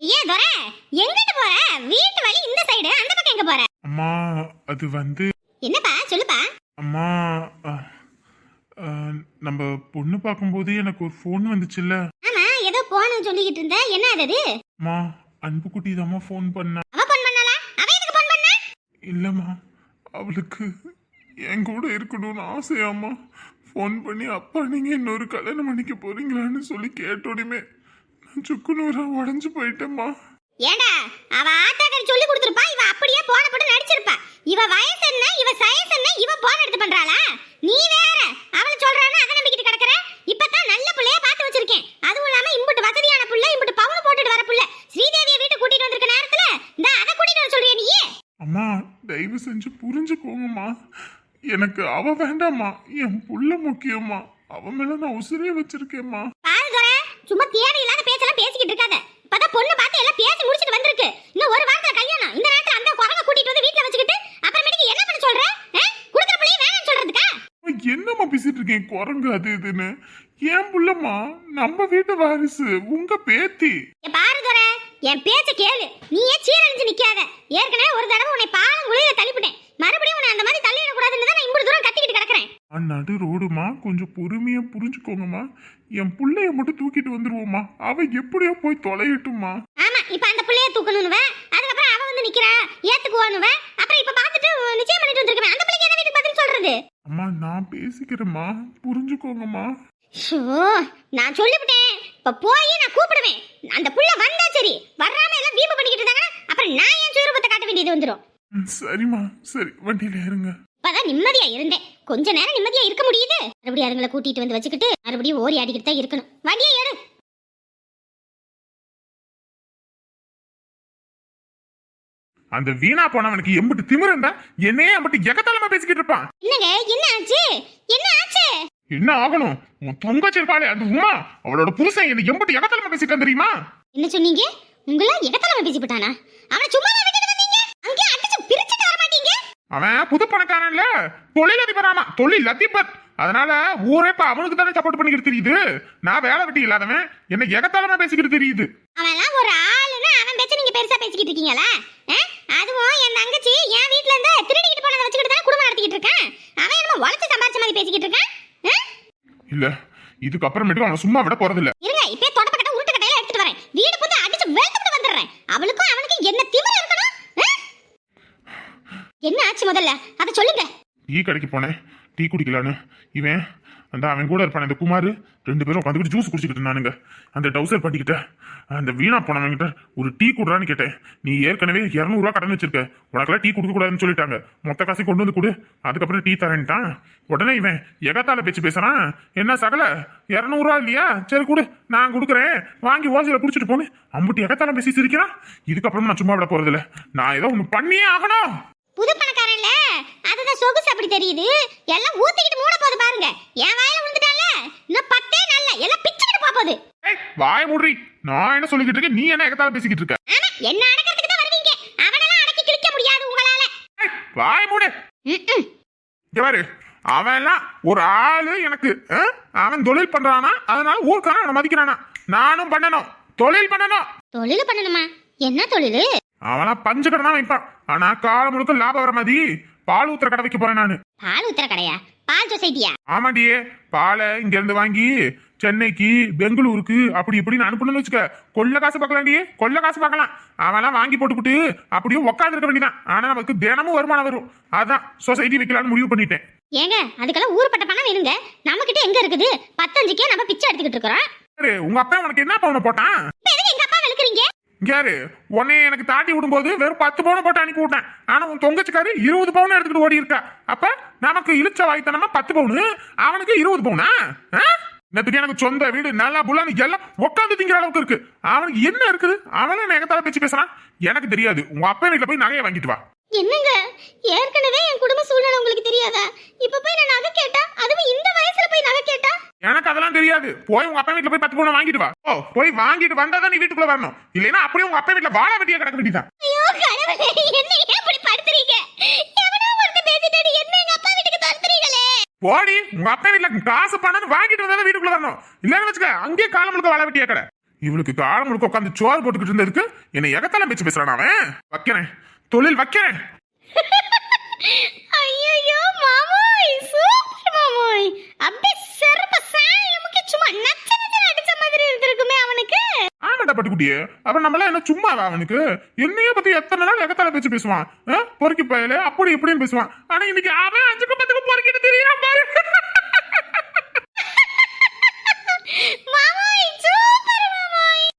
ஏன் துரை எங்கிட்டு போற? வீட்டு வழி இந்த சைடு அந்த பக்கம் எங்க போற? அம்மா அது வந்து என்னப்பா சொல்லுப்பா. அம்மா நம்ம பொண்ணு பார்க்கும்போது எனக்கு ஒரு ஃபோன் வந்துச்சுல்ல. ஆமா ஏதோ போன்னு சொல்லிக்கிட்டு இருந்த. என்ன அது அது? அம்மா அன்புக்குட்டி தாம்மா ஃபோன் பண்ணா. அவ போன் பண்ணாளா? அவ எதுக்கு போன் பண்ணா? இல்லைம்மா அவளுக்கு என் கூட இருக்கணும்னு ஆசையாம்மா. ஃபோன் பண்ணி அப்பா நீங்கள் இன்னொரு கல்யாணம் பண்ணிக்க போறீங்களான்னு சொல்லி கேட்டோடையுமே நான் சுக்குநூறா உடஞ்சு போயிட்டேம்மா. ஏண்டா அவ ஆத்தாக்கறி சொல்லி கொடுத்துருப்பா இவ அப்படியே போன போட்டு நடிச்சிருப்பா. இவ வயசு என்ன இவ சயஸ் என்ன இவ போன் எடுத்து பண்றாளா? நீ வேற அவள சொல்றான்னு அதை நம்பிக்கிட்டு கிடக்குற? இப்பதான் நல்ல புள்ளைய பார்த்து வச்சிருக்கேன். அதுவும் இல்லாம இம்புட்டு வசதியான புள்ள இம்புட்டு பவுன் போட்டுட்டு வர புள்ள. ஸ்ரீதேவியை வீட்டுக்கு கூட்டிட்டு வந்திருக்க நேரத்துல இந்த அதை கூட்டிட்டு வர சொல்றியா நீ? அம்மா தயவு செஞ்சு புரிஞ்சுக்கோங்கம்மா எனக்கு அவ வேண்டாம்மா என் புள்ள முக்கியம்மா. அவ மேல நான் உசிரே வச்சிருக்கேம்மா. பாரு சும்மா தேவையில்லாத பேச்செல்லாம் பேசிக்கிட்டு இருக்காத. இப்பதான் பொண்ணு பார்த்து எல்லாம் பேசி முடிச்சிட்டு வந்திருக்கு. இன்னும் ஒரு வாரத்துல கல்யாணம். இந்த நேரத்துல அந்த குரங்க கூட்டிட்டு வந்து வீட்டுல வச்சுக்கிட்டு அப்புறமேட்டுக்கு என்ன பண்ண சொல்ற? குடுக்குற பிள்ளைய வேணாம்னு சொல்றதுக்கா? என்னம்மா பேசிட்டு இருக்கேன் குரங்கு அது இதுன்னு. என் புள்ளம்மா நம்ம வீட்டு வாரிசு உங்க பேத்தி. ஏ பாரு துரை என் பேச்ச கேளு. நீயே சீரழிஞ்சு நிக்காத. ஏற்கனவே ஒரு தடவை உன்னை பாலம் குளிர தள்ளிவிட்டேன் மறுபடியும் உன்னை அந்த மாதிரி தள்ளிடக்கூடாதுன்னு தான் நான் இம்புட்டு தூரம் கத்திக்கிட்டு கிடக்குறேன். ஆ, நடு ரோடுமா? கொஞ்சம் பொறுமையா புரிஞ்சுக்கோங்கம்மா. என் புள்ளைய மட்டும் தூக்கிட்டு வந்துருவோம்மா. அவ எப்படியோ போய் தொலையட்டும்மா. ஆமா இப்ப அந்த பிள்ளைய தூக்கணும்னுவ. அதுக்கப்புறம் அவ வந்து நிக்கிறா ஏத்துக்குவானுவ அப்புறம் இப்ப பாத்துட்டு நிச்சயம் பண்ணிட்டு வந்திருக்கேன் அந்த பிள்ளைக்கு என்ன வீட்டுக்கு பதில் சொல்றது? அம்மா நான் பேசிக்கிறேம்மா. புரிஞ்சுக்கோங்கம்மா. ஷோ நான் சொல்லிவிட்டேன். இப்ப போய் நான் கூப்பிடுவேன். அந்த புள்ள வந்தா சரி. வராம எல்லாம் வீம்பு பண்ணிக்கிட்டு இருந்தாங்க அப்புறம் நான் என் சுயரூபத்தை காட்ட வேண்டியது வந்துடும் சரிம்மா. சரி வண்டியில இருங்க இப்பதான் நிம்மதியா இருந்தேன். கொஞ்ச நேரம் நிம்மதியா இருக்க முடியுது? மறுபடியும் அதுங்களை கூட்டிட்டு வந்து வச்சுக்கிட்டு மறுபடியும் ஓரி ஆடிக்கிட்டு தான் இருக்கணும். வண்டியை எடு அந்த வீணா போனவனுக்கு எம்பிட்டு திமிருந்தா என்னையே எம்பிட்டு எகத்தலமா பேசிக்கிட்டு இருப்பான். என்னங்க என்ன ஆச்சு? என்ன ஆச்சு? என்ன ஆகணும்? உன் தொங்கச்சி இருப்பாளே அந்த உமா அவளோட புருஷன் என்ன எம்பிட்டு எகத்தலமா பேசிட்டான் தெரியுமா? என்ன சொன்னீங்க? உங்கள இடத்தலம பேசி போட்டானா அவனை சும்மா விட்டுட்டு வந்தீங்க அங்கே அடிச்சு பிரிச்சுட்டு வர மாட்டீங்க அவன் புது பணக்காரன்ல. தொழில் அதிபராமா? தொழில் அதிபர் அதனால ஊரே இப்ப அவனுக்கு தானே சப்போர்ட் பண்ணிக்கிட்டு தெரியுது. நான் வேலை வெட்டி இல்லாதவன் என்ன எகத்தாலமா பேசிக்கிட்டு தெரியுது. அவன்லாம் ஒரு ஆளுன்னு அவன் பேச்சு நீங்க பெருசா பேசிக்கிட்டு இருக்கீங்களா? அதுவும் என் தங்கச்சி என் வீட்ல இருந்து திருடிக்கிட்டு போனதை வச்சுக்கிட்டு தான் குடும்பம் நடத்திக்கிட்டு இருக்கேன்? அவன் என்னமோ உழைச்சு சம்பாரிச்ச மாதிரி பேசிக்கிட்டு இருக்கான்? இல்ல இதுக்கு அப்புறமேட்டு அவனை சும்மா விட போறதில்ல. இருங்க இப்பே தொடப்பக்கட்ட உருட்டு கட்டையில எடுத்துட்டு வரேன். வீடு புந்து அடிச்சு வெளுத்துட்டு வந்துடுறேன். அவளுக்கும் அவனுக்கும் என்ன திமிரு இருக்கணும்? என்ன ஆச்சு முதல்ல? அதை சொல்லுங்க. டீ கடைக்கு போனேன். டீ குடிக்கலான்னு. இவன் அந்த அவன் கூட இருப்பான் இந்த குமார் ரெண்டு பேரும் உட்காந்துக்கிட்டு ஜூஸ் குடிச்சிக்கிட்டு நானுங்க அந்த டவுசர் பண்ணிக்கிட்ட அந்த வீணா போனவங்கிட்ட ஒரு டீ குடுறான்னு கேட்டேன். நீ ஏற்கனவே இரநூறுவா கடன் வச்சிருக்க. உனக்கெல்லாம் டீ கொடுக்க கூடாதுன்னு சொல்லிட்டாங்க. மொத்த காசையும் கொண்டு வந்து கொடு. அதுக்கப்புறம் டீ தரேன்ட்டான். உடனே இவன் எகத்தால பேச்சு பேசுறான். என்ன சகல? இரநூறுவா இல்லையா? சரி கொடு. நான் கொடுக்குறேன். வாங்கி ஓசையில் குடிச்சிட்டு போனேன். அம்புட்டி எகத்தால பேசி சிரிக்கிறான். இதுக்கப்புறம் நான் சும்மா விட போறதில்ல. நான் ஏதோ ஒன்று பண்ணியே ஆகணும். புது பணக்காரன்ல அதுதான் சொகுசு அப்படி தெரியுது. எல்லாம் ஊத்திக்கிட்டு மூட போகுது பாருங்க. என் வாயில விழுந்துட்டால? இன்னும் பத்தே நல்ல எல்லாம் பிச்சுக்கிட்டு போக போகுது. வாய மூடி நான் என்ன சொல்லிக்கிட்டு இருக்கேன்? நீ என்ன எகத்தால பேசிக்கிட்டு இருக்க? ஆமா என்ன அடக்கிறதுக்கு தான் வருவீங்க. அவனெல்லாம் அடக்கி கிழிக்க முடியாது உங்களால. வாய மூடு. இங்க பாரு. அவன் எல்லாம் ஒரு ஆளு எனக்கு? அவன் தொழில் பண்றானா? அதனால ஊருக்கான அவனை மதிக்கிறானா? நானும் பண்ணணும். தொழில் பண்ணணும். தொழில் பண்ணணுமா? என்ன தொழில்? அவனா பஞ்சு கடை தான் வைப்பான். ஆனா காலம் முழுக்க லாபம் வர மாதிரி பால் ஊத்துற கடை வைக்க போறேன் நானு. பால் ஊத்துற கடையா? பால் சொசைட்டியா? ஆமாண்டியே பாலை இங்க இருந்து வாங்கி சென்னைக்கு பெங்களூருக்கு அப்படி இப்படின்னு அனுப்பணும்னு வச்சுக்க கொள்ள காசு பார்க்கலாண்டியே கொள்ள காசு பார்க்கலாம். அவன்லாம் வாங்கி போட்டுக்கிட்டு அப்படியே உட்காந்து இருக்க வேண்டியதான் ஆனா நமக்கு தினமும் வருமானம் வரும். அதான் சொசைட்டி வைக்கலாம்னு முடிவு பண்ணிட்டேன். ஏங்க அதுக்கெல்லாம் ஊருப்பட்ட பணம் வேணுங்க. நம்ம கிட்ட எங்க இருக்குது? பத்தஞ்சுக்கே நம்ம பிச்சை எடுத்துக்கிட்டு இருக்கிறோம். சரி, உங்க அப்பா உனக்கு என்ன பவுன போட்டான்? இப்ப எதுக்கு எங்க அப்பா வெளுக்குறீங்க? யாரு? உன்னை எனக்கு தாண்டி விடும்போது வெறும் பத்து பவுன் போட்டு அனுப்பி விட்டேன். ஆனா உன் தொங்கச்சிக்காரு இருபது பவுன் எடுத்துட்டு ஓடி இருக்கா. அப்ப நமக்கு இழுச்ச வாய்த்தனமா பத்து பவுனு அவனுக்கு இருபது பவுனா? ஆ? எனக்கு சொந்த வீடு நல்லா புல்லான்னு எல்லாம் உட்காந்து திங்கிற அளவுக்கு இருக்கு. அவனுக்கு என்ன இருக்குது? அவனும் நெகத்தால பேச்சு பேசுறான்? எனக்கு தெரியாது. உங்க அப்பா வீட்டுல போய் நகையை வாங்கிட்டு வா. என்னங்க? ஏற்கனவே என் குடும்ப சூழ்நிலை உங்களுக்கு தெரியாதா? இப்ப போய் நான் நகை கேட்டா? அதுவும் இந்த வயசுல போய் நகை கேட்டா? எனக்கு அதெல்லாம் தெரியாது. போய் உங்க அப்பா வீட்டுல போய் பத்து பவுனை வாங்கிட்டு வா. ஓ போய் வாங்கிட்டு வந்தா தான் நீ வீட்டுக்குள்ள வரணும். இல்லைன்னா அப்படியே உங்க அப்பா வீட்டுல வாழ வெட்டியா கிடக்க வேண்டியதான் ஐயோ கடவுளே என்ன ஏன் இப்படி படுத்துறீங்க? எவனோ ஒருத்தன் என்ன எங்க அப்பா வீட்டுக்கு தடுத்துறீங்களே போடி உங்க அப்பா வீட்டுல காசு பணம் வாங்கிட்டு வந்தா வீட்டுக்குள்ள வரணும். இல்லன்னு வச்சுக்க அங்கேயே காலம் முழுக்க வாழ வெட்டியா கடை. இவளுக்கு காலம் முழுக்க உட்காந்து சோறு போட்டுக்கிட்டு இருந்ததுக்கு என்னை எகத்தால பேச்சு பேசுறான் அவன்? வைக்கிறேன். தொழில் வைக்கிறேன். ஐயோ மாமோய் சூப்பர் மாமோய். அப்படியே செருப்ப சாணி நமக்கு சும்மா நச்ச நச்ச அடிச்ச மாதிரி இருந்திருக்குமே அவனுக்கு. ஆமாடா பட்டுக்குட்டியே அவன் என்ன சும்மாவா அவனுக்கு? என்னைய பத்தி எத்தனை நாள் எகத்தால பேச்சு பேசுவான்? பொறுக்கி பயல அப்படி இப்படின்னு பேசுவான். ஆனா இன்னைக்கு அவன் அஞ்சுக்கும் பத்துக்கும் பொறுக்கிட்டு தெரியாம பாரு.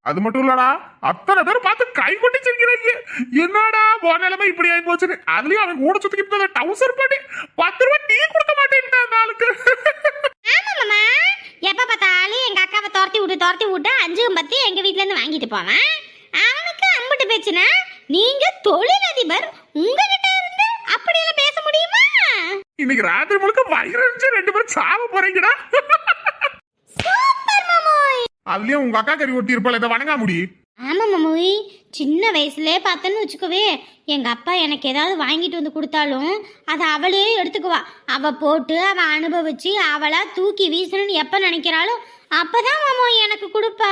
அது மட்டும் இல்லடா அத்தனை பேர் பார்த்து கை கொட்டி என்னடா போ நிலைமை இப்படி ஆகி போச்சுன்னு. அதுலயும் அவன் கூட சுத்திக்கிட்டு இருந்த டவுசர் பாட்டி பத்து ரூபாய் டீ கொடுக்க மாட்டேன்ட்டான் ஆளுக்கு. எப்ப பார்த்தாலும் எங்க அக்காவை துரத்தி விட்டு துரத்தி விட்டு அஞ்சும் பத்தி எங்க வீட்ல இருந்து வாங்கிட்டு போவான். அவனுக்கு அம்புட்டு பேச்சுனா நீங்க தொழிலதிபர் உங்ககிட்ட இருந்து அப்படியெல்லாம் பேச முடியுமா? இன்னைக்கு ராத்திரி முழுக்க வயிறு ரெண்டு பேரும் சாவ போறீங்கடா. அதுலயும் உங்க அக்கா கறி ஒட்டி இருப்பாள் இதை வணங்கா முடி ஆமாம் மம்மி சின்ன வயசுலே பார்த்தேன்னு வச்சுக்கவே. எங்கள் அப்பா எனக்கு ஏதாவது வாங்கிட்டு வந்து கொடுத்தாலும் அதை அவளே எடுத்துக்குவா. அவள் போட்டு அவள் அனுபவிச்சு அவளாக தூக்கி வீசணும்னு எப்போ நினைக்கிறாளோ அப்போ தான் மாமோ எனக்கு கொடுப்பா.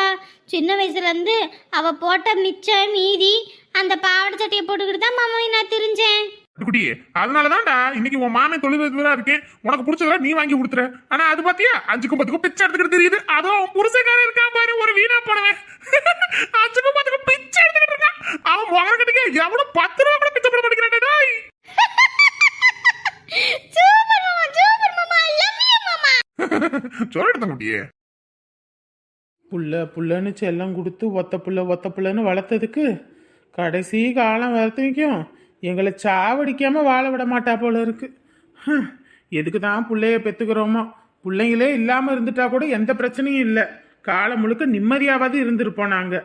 சின்ன வயசுலேருந்து அவள் போட்ட மிச்சம் மீதி அந்த பாவாடை சட்டையை போட்டுக்கிட்டு தான் மாமோய் நான் தெரிஞ்சேன். குட்டி அதனாலதான்டா இன்னைக்கு உன் மாமன் தொழிலதிபரா இருக்கேன் உனக்கு பிடிச்சதா நீ வாங்கி கொடுத்துற ஆனா அது பாத்தியா அஞ்சுக்கும் பத்துக்கும் பிச்சை எடுத்துக்கிட்டு தெரியுது. அதுவும் அவன் புருஷக்காரன் இருக்கான் பாரு ஒரு வீணா போனவன். அஞ்சுக்கும் பத்துக்கும் பிச்சை எடுத்துக்கிட்டு இருக்கான். அவன் முகரக்கட்டுக்கு எவனும் பத்து ரூபா கூட பிச்சை போட மாட்டேங்கிறான் டேய். சூப்பர் மாமா சூப்பர் மாமா லவ் யூ மாமா. சொல்லிட்டு குட்டியே. புள்ள புள்ளன்னு செல்லம் கொடுத்து ஒத்த புள்ள ஒத்த புள்ளன்னு வளர்த்ததுக்கு கடைசி காலம் வரைக்கும் எங்களை சாவடிக்காம வாழ விட மாட்டா போல இருக்கு. எதுக்கு தான் பிள்ளைய பெத்துக்கிறோமோ? பிள்ளைங்களே இல்லாம இருந்துட்டா கூட எந்த பிரச்சனையும் இல்லை. காலம் முழுக்க நிம்மதியாவது இருந்திருப்போம் நாங்க.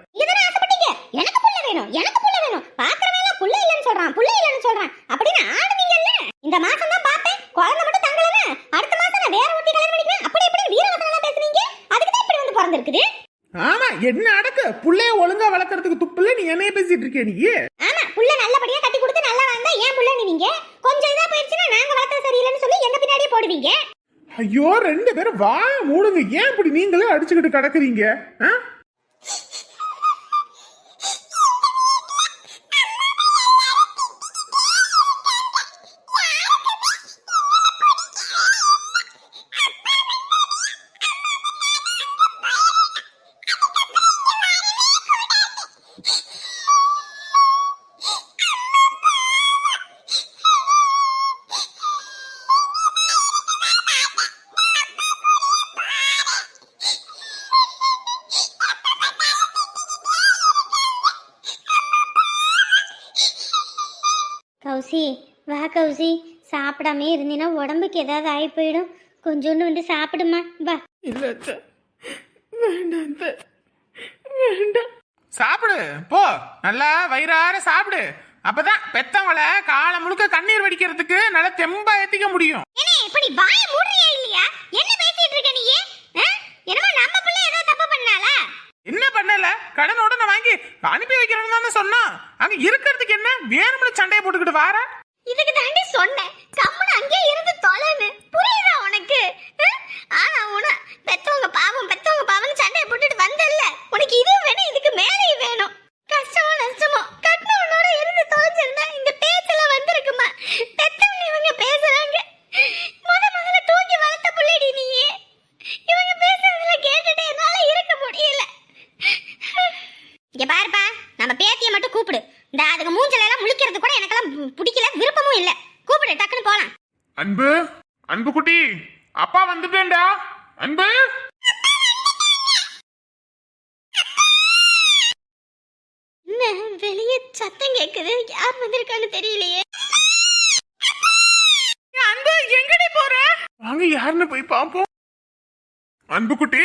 எனக்கு புள்ள வேணும் எனக்கு புள்ள வேணும். பாக்குறவங்க புள்ள இல்லைன்னு சொல்றான் புள்ள இல்லைன்னு சொல்றான். அப்படின்னு ஆடுவீங்கல்ல? இந்த மாசம் தான் பார்த்தேன் குழந்தை மட்டும் தங்கலன்னு அடுத்த மாசம் நான் வேற ஒருத்தி கல்யாணம் பண்ணிக்குவேன் அப்படி இப்படி வீரவசனம் பேசுறீங்க அதுக்கு தான் இப்படி வந்து பிறந்திருக்குது. ஆமா என்ன அடக்க? புள்ளைய ஒழுங்கா வளர்க்கறதுக்கு துப்புல நீ என்னைய பேசிட்டு இருக்கிய நீ ஆமா புள்ள நல்லபடியா கட்டி கொடுத்து நல்லா வந்தா ஏன் புள்ள நீங்க கொஞ்சம் இதா போயிடுச்சுன்னா நாங்க வளர்த்தது சரியில்லைன்னு சொல்லி எங்க பின்னாடியே போடுவீங்க ஐயோ ரெண்டு பேரும் வாய மூடுங்க ஏன் இப்படி நீங்களே அடிச்சுக்கிட்டு கிடக்குறீங்க ஆ? கௌசி. வா கௌசி. சாப்பிடாம இருந்தீன்னா உடம்புக்கு ஏதாவது ஆகி போயிடும். கொஞ்சோண்டு வந்து சாப்பிடுமா. வா. இல்ல அத்தை. வேண்டாம் அத்தை. வேண்டாம். சாப்பிடு. போ. நல்லா வயிறார சாப்பிடு. அப்பதான் பெத்தவங்கள காலம் முழுக்க கண்ணீர் வடிக்கிறதுக்கு நல்லா தெம்பா ஏத்திக்க முடியும். ஏனே இப்ப நீ வாய மூடுறியா இல்லையா? என்ன பேசிட்டு இருக்க நீ? என்னமோ நம்ம பிள்ளை என்ன பண்ணல? கடன் உடனே வாங்கி அனுப்பி வைக்கிறேன்னு தானே சொன்னான். அங்க இருக்கிறதுக்கு என்ன? வேணும்னு சண்டையை போட்டுக்கிட்டு வார? இதுக்கு தாண்டி சொன்னேன். கம்மன் அங்கேயே இருந்து தொலைன்னு. புரியுதா உனக்கு? ஆனா உன பெத்தவங்க பாவம் பெத்தவங்க பாவம் சண்டையை போட்டுட்டு வந்தல்ல உனக்கு இதுவும் வேணும் இதுக்கு மேலேயும் வேணும் கஷ்டமோ நஷ்டமோ கட்டினவனோட இருந்து தொலைஞ்சிருந்தா இந்த பேச்செல்லாம் வந்திருக்குமா பெத்தவங்க இவங்க பேசுறாங்க முத முதல்ல தூக்கி வளர்த்த புள்ளடி நீயே இவங்க பேசுறதுல கேட்டுட்டு என்னால இருக்க முடியல இங்க பாருப்பா நம்ம பேத்திய மட்டும் கூப்பிடு இந்த அதுக்கு மூஞ்சில எல்லாம் முழிக்கிறது கூட எனக்கெல்லாம் பிடிக்கல விருப்பமும் இல்ல கூப்பிடு டக்குன்னு போலாம் அன்பு? அன்பு குட்டி அப்பா வந்துட்டேன்டா. அன்பு? வெளியே சத்தம் கேக்குது. யார் வந்திருக்கான்னு தெரியலையே. அன்பு எங்கடி போற? வாங்க யாருன்னு போய் பாப்போம். அன்பு குட்டி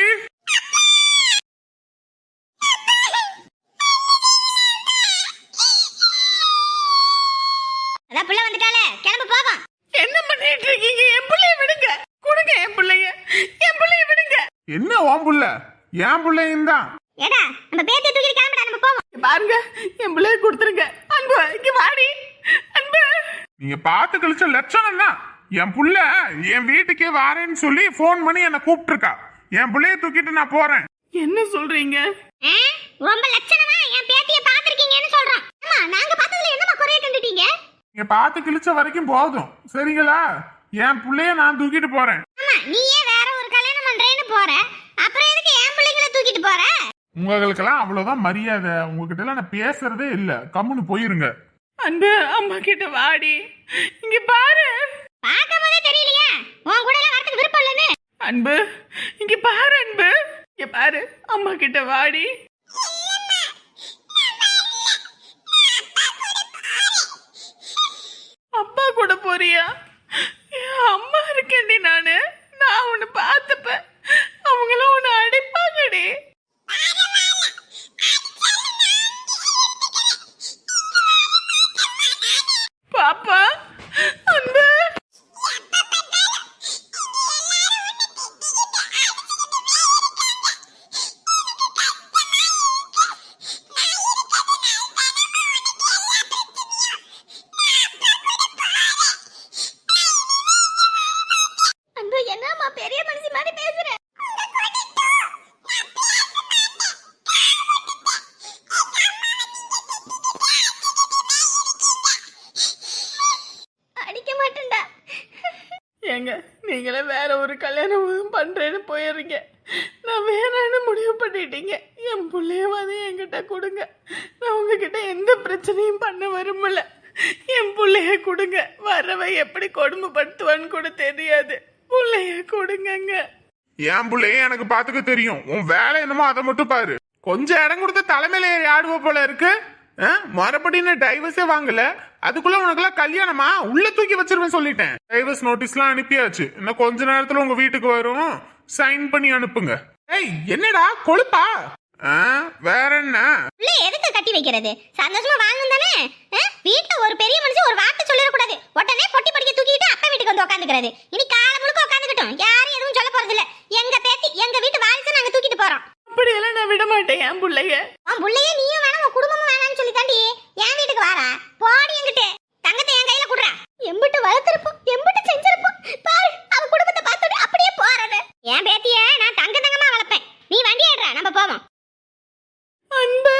அதான் புள்ள வந்துட்டாலே கிளம்பு போவோம் என்ன பண்ணிட்டு இருக்கீங்க என் பிள்ளைய விடுங்க கொடுங்க என் பிள்ளைய என் பிள்ளைய விடுங்க என்ன ஓம் புள்ள? என் பிள்ளையும் தான். ஏடா நம்ம பேத்திய தூக்கி கிளம்புடா நம்ம போவோம். பாருங்க என் பிள்ளைய கொடுத்துருங்க. அன்பு இங்க வாடி. அன்பு. நீங்க பார்த்து கழிச்ச லட்சணம் தான். என் புள்ள என் வீட்டுக்கே வாரேன்னு சொல்லி ஃபோன் பண்ணி என்னை கூப்பிட்டுருக்கா. என் புள்ளைய தூக்கிட்டு நான் போறேன். என்ன சொல்றீங்க? ஆ? ரொம்ப லட்சணமா என் பேத்திய பாத்திருக்கீங்கன்னு சொல்றோம் ஆமா நாங்க பார்த்ததுல என்னமா குறைய கண்டுட்டீங்க? நீங்க பார்த்து கிழிச்ச வரைக்கும் போதும். சரிங்களா? என் புள்ளைய நான் தூக்கிட்டு போறேன். ஆமா நீயே வேற ஒரு கல்யாணம் பண்றேன்னு போற? அப்புறம் எதுக்கு என் பிள்ளைங்களை தூக்கிட்டு போற? உங்களுக்கெல்லாம் அவ்வளவுதான் மரியாதை. உங்ககிட்ட எல்லாம் நான் பேசுறதே இல்ல. கம்முன்னு போயிருங்க. அன்பு அம்மா கிட்ட வாடி. இங்க பாரு. பார்க்கும் போதே தெரியலையா? உன் கூட எல்லாம் வரதுக்கு விருப்பம் இல்லைன்னு. அன்பு இங்க பாரு அன்பு. இங்க பாரு அம்மா கிட்ட வாடி. அப்பா கூட போறியா? என் அம்மா இருக்கேன்டி நானு. நான் உன்னை பார்த்துப்பேன். அவங்களும் உன்னை அடிப்பாங்கடி. நீங்களே வேற ஒரு கல்யாணம் பண்றேன்னு போயிடுறீங்க நான் வேணான்னு முடிவு பண்ணிட்டீங்க. என் பிள்ளைய அதை என்கிட்ட கொடுங்க. நான் உங்ககிட்ட எந்த பிரச்சனையும் பண்ண விரும்பல. என் பிள்ளைய கொடுங்க. வரவை எப்படி கொடுமைப்படுத்துவான்னு கூட தெரியாது. பிள்ளைய கொடுங்கங்க. என் பிள்ளைய எனக்கு பாத்துக்க தெரியும். உன் வேலை என்னமோ அதை மட்டும் பாரு. கொஞ்சம் இடம் கொடுத்த தலைமையில ஆடுவ போல இருக்கு. ஆ? மறுபடியும் டைவர்ஸே வாங்கல. அதுக்குள்ள உனக்குலாம் கல்யாணமா? உள்ள தூக்கி வச்சிருவேன் சொல்லிட்டேன். டைவர்ஸ் நோட்டீஸ்லாம் அனுப்பியாச்சு. இன்னும் கொஞ்ச நேரத்துல உங்க வீட்டுக்கு வரும். சைன் பண்ணி அனுப்புங்க. ஏய் என்னடா? கொழுப்பா? ஆ, வேற என்ன? பிள்ளை எதுக்கு கட்டி வைக்கிறது? சந்தோஷமா வாங்கும் தானே? வீட்டுல ஒரு பெரிய மனுஷன் ஒரு வார்த்தை சொல்லிடக்கூடாது. உடனே பொட்டி படிக்க தூக்கிட்டு அப்பா வீட்டுக்கு வந்து உட்காந்துக்கிறது இனி காலம் முழுக்க உட்காந்துக்கிட்டோம் யாரும் எதுவும் சொல்ல போறது இல்ல எங்க பேத்தி எங்க வீட்டு வாரிசு போறோம் அப்படியெல்லாம் நான் விட மாட்டேன் என் பிள்ளைய. உன் புள்ளையே நீயும் வேணாம் உன் குடும்பமும் வேணாம்னு சொல்லி தாண்டி என் வீட்டுக்கு வாரா போடி என்கிட்ட. தங்கத்தை என் கையில குடுறா. எம்பிட்டு வளர்த்திருப்போம் எம்பிட்டு செஞ்சிருப்போம். பாரு அவ குடும்பத்தை பார்த்துட்டு அப்படியே போறது. என் பேத்திய நான் தங்க தங்கமா வளர்ப்பேன். நீ வண்டி ஏடுறா நம்ம போவோம். அன்பு.